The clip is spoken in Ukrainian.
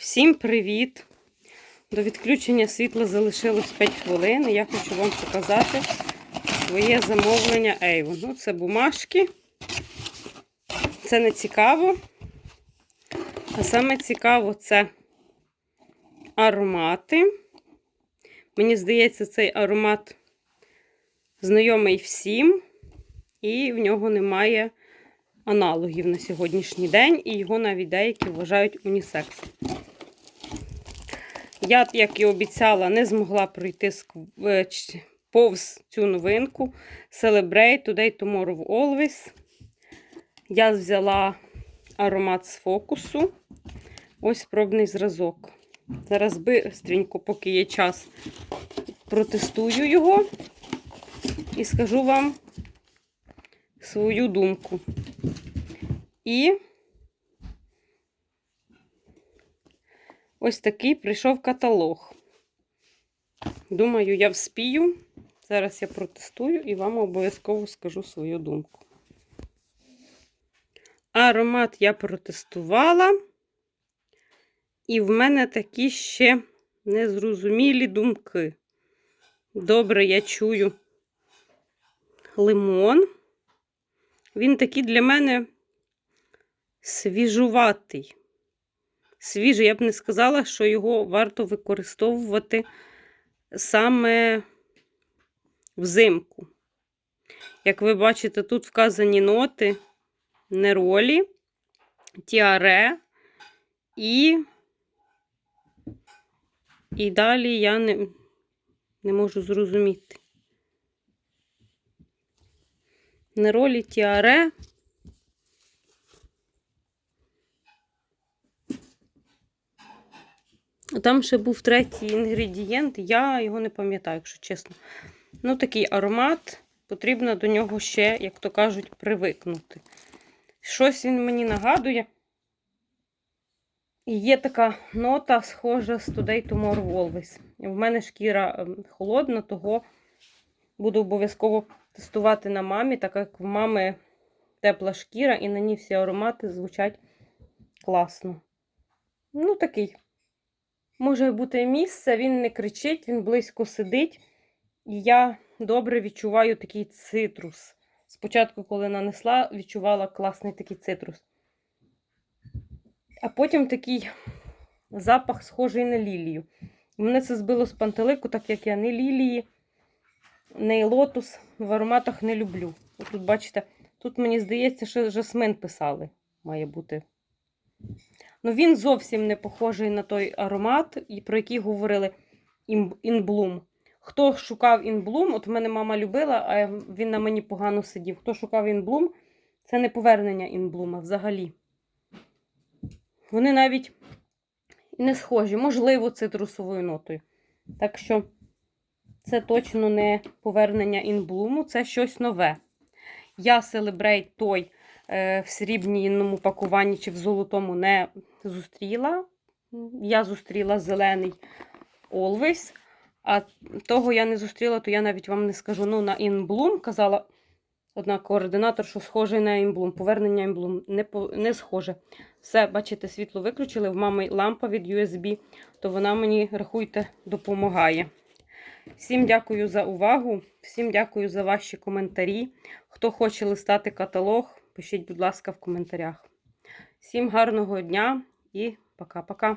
Всім привіт! До відключення світла залишилось 5 хвилин. Я хочу вам показати своє замовлення Avon. Ну, це бумажки. Це не цікаво. А саме цікаво це аромати. Мені здається, цей аромат знайомий всім, і в нього немає аналогів на сьогоднішній день, і його навіть деякі вважають унісекс. Я, як і обіцяла, не змогла пройти повз цю новинку. Celebrate Today Tomorrow Always. Я взяла аромат з фокусу. Ось пробний зразок. Зараз бистренько, поки є час, протестую його і скажу вам свою думку. І ось такий прийшов каталог. Думаю, я вспію. Зараз я протестую і вам обов'язково скажу свою думку. Аромат я протестувала, і в мене такі ще незрозумілі думки. Добре, я чую лимон. Він такий для мене свіжуватий. Свіжий, я б не сказала, що його варто використовувати саме взимку. Як ви бачите, тут вказані ноти неролі, тіаре і і далі я не, не можу зрозуміти. Неролі тіаре. Там ще був третій інгредієнт, я його не пам'ятаю, якщо чесно. Ну, такий аромат, потрібно до нього ще, як то кажуть, привикнути. Щось він мені нагадує. І є така нота, схожа з Today Tomorrow Always. В мене шкіра ем, холодна, того буду обов'язково тестувати на мамі, так як в мами тепла шкіра, і на ній всі аромати звучать класно. Ну, такий. Може бути місце, він не кричить, він близько сидить. І я добре відчуваю такий цитрус. Спочатку, коли нанесла, відчувала класний такий цитрус. А потім такий запах, схожий на лілію. Мене це збило з пантелику, так як я не лілії, не лотус в ароматах не люблю. Тут, бачите, тут, мені здається, що жасмин писали, має бути. Ну, він зовсім не похожий на той аромат, про який говорили інблум. Хто шукав інблум, от в мене мама любила, а він на мені погано сидів. Хто шукав інблум, це не повернення інблума взагалі. Вони навіть не схожі, можливо, цитрусовою нотою. Так що це точно не повернення інблуму, це щось нове. Я Celebrate той в срібному пакуванні чи в золотому не зустріла. Я зустріла зелений Always. А того я не зустріла, то я навіть вам не скажу. Ну, на інблум казала одна координатор, що схожий на інблум. Повернення інблум не не схоже. Все, бачите, світло виключили. В мами лампа від USB, то вона мені, рахуйте, допомагає. Всім дякую за увагу, всім дякую за ваші коментарі. Хто хоче листати каталог, пишіть, будь ласка, в коментарях. Всім гарного дня і пока-пока.